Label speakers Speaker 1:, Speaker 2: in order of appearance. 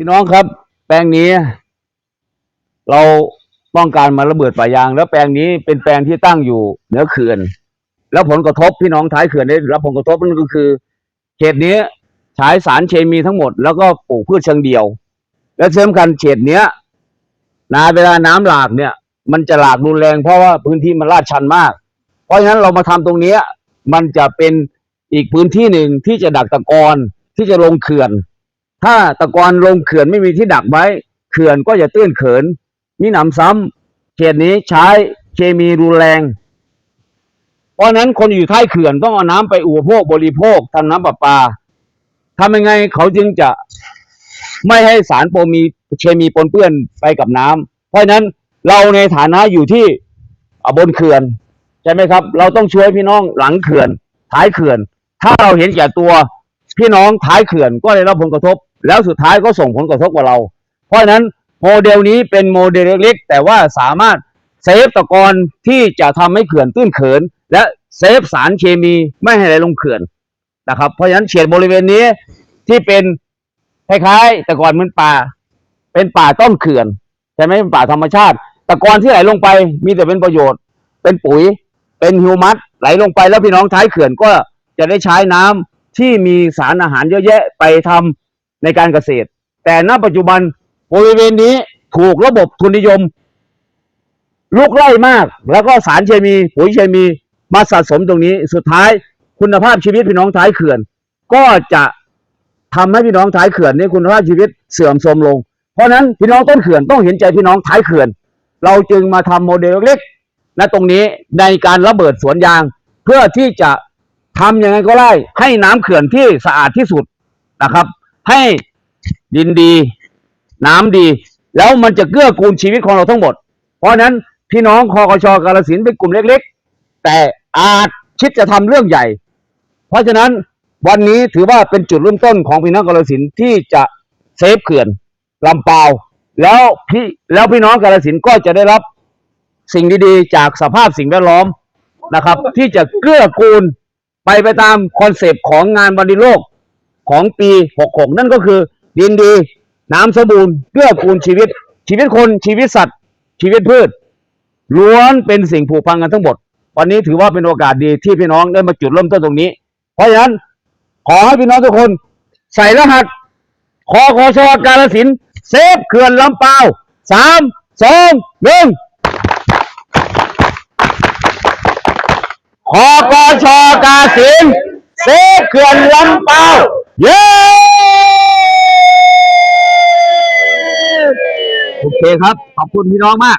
Speaker 1: พี่น้องครับ แปลงนี้ เราต้องการมาระเบิดป่ายาง แล้วแปลงนี้เป็นแปลงที่ตั้งอยู่เหนือเขื่อน แล้วผลกระทบพี่น้องท้ายเขื่อนได้รับผลกระทบนั่นก็คือเขตนี้ใช้สารเคมีทั้งหมด แล้วก็ปลูกพืชเชิงเดียว และเสริมกันเขตเนี้ยนาเวลาน้ำหลากเนี่ย มันจะหลากรุนแรงเพราะว่าพื้นที่มันลาดชันมาก เพราะฉะนั้นเรามาทำตรงเนี้ย มันจะเป็นอีกพื้นที่หนึ่งที่จะดักตะกอนที่จะลงเขื่อน ถ้าตะกอนลงเขื่อนไม่มีที่ดักไว้ เขื่อนก็จะตื้นเขินมีหนำซ้ำเขตนี้ใช้เคมีรุนแรง เพราะนั้นคนอยู่ท้ายเขื่อนต้องเอาน้ำไปอุปโภคบริโภคทำน้ำประปาทำยังไงเขาจึงจะไม่ให้สารโปรมีเคมีปนเปื้อนไปกับน้ำเพราะนั้นเราในฐานะอยู่ที่บนเขื่อนใช่ไหมครับ เราต้องช่วยพี่น้องหลังเขื่อนท้ายเขื่อน ถ้าเราเห็นแก่ตัว พี่น้องท้ายเขื่อนก็ได้รับผลกระทบ แล้วสุดท้ายก็ส่งผลกระทบกับเรา เพราะฉะนั้นโมเดลนี้เป็นโมเดลเล็กๆแต่ว่าสามารถเซฟตะกอนที่จะทำให้เขื่อนตื้นเขิน และเซฟสารเคมีไม่ให้ไหลลงเขื่อนนะครับเพราะฉะนั้นเขตบริเวณนี้ที่เป็นคล้ายๆต่ก่อนเหมันป่า เป็นป่าต้นเขื่อนใช่ไหมเป็นป่าธรรมชาติตะกอนที่ไหลลงไปมีแต่เป็นประโยชน์ เป็นปุ๋ย เป็นฮิวมัสไหลลงไปแล้วพี่น้องท้ายเขื่อนก็จะได้ใช้น้ำ ที่มีสารอาหารเยอะแยะไปทำในการเกษตร แต่ณปัจจุบันบริเวณนี้ถูกระบบทุนนิยม ลุกไล่มาก แล้วก็สารเคมีปุ๋ยเคมีมาสะสมตรงนี้ สุดท้ายคุณภาพชีวิตพี่น้องท้ายเขื่อน ก็จะทำให้พี่น้องท้ายเขื่อนนี่คุณภาพชีวิตเสื่อมโทรมลง เพราะฉะนั้นพี่น้องต้นเขื่อนต้องเห็นใจพี่น้องท้ายเขื่อน เราจึงมาทำโมเดลเล็กๆณตรงนี้ในการระเบิดสวนยาง เพื่อที่จะ ทำยังไงก็ได้ให้น้ำเขื่อนที่สะอาดที่สุดนะครับ ให้ดินดี น้ำดี แล้วมันจะเกื้อกูลชีวิตของเราทั้งหมด เพราะฉะนั้นพี่น้องคอกชกาลสินเป็นกลุ่มเล็ก ๆ แต่อาจคิดจะทำเรื่องใหญ่ เพราะฉะนั้นวันนี้ถือว่าเป็นจุดเริ่มต้นของพี่น้องกาลสินที่จะเซฟเขื่อนลำเปาวแล้วพี่แล้วพี่น้องกาลสินก็จะได้รับสิ่งดีๆ จากสภาพสิ่งแวดล้อมนะครับ ที่จะเกื้อกูล ไปไปตามคอนเซปต์ของงานวันดินโลกของปี 66 นั่นก็คือดินดี น้ำสมบูรณ์เกื้อกูลชีวิต ชีวิตคนชีวิตสัตว์ ชีวิตพืช ล้วนเป็นสิ่งผูกพันกันทั้งหมด วันนี้ถือว่าเป็นโอกาสดีที่พี่น้องได้มาจุดเริ่มต้นตรงนี้ เพราะฉะนั้นขอให้พี่น้องทุกคน ใส่รหัสคอคอชกาลสินเซฟเขื่อนลำเปาวสามสองหนึ่ง คอกชกาสินเซฟเขื่อนลำเปาเย้โอเคครับ ขอบคุณพี่น้องมาก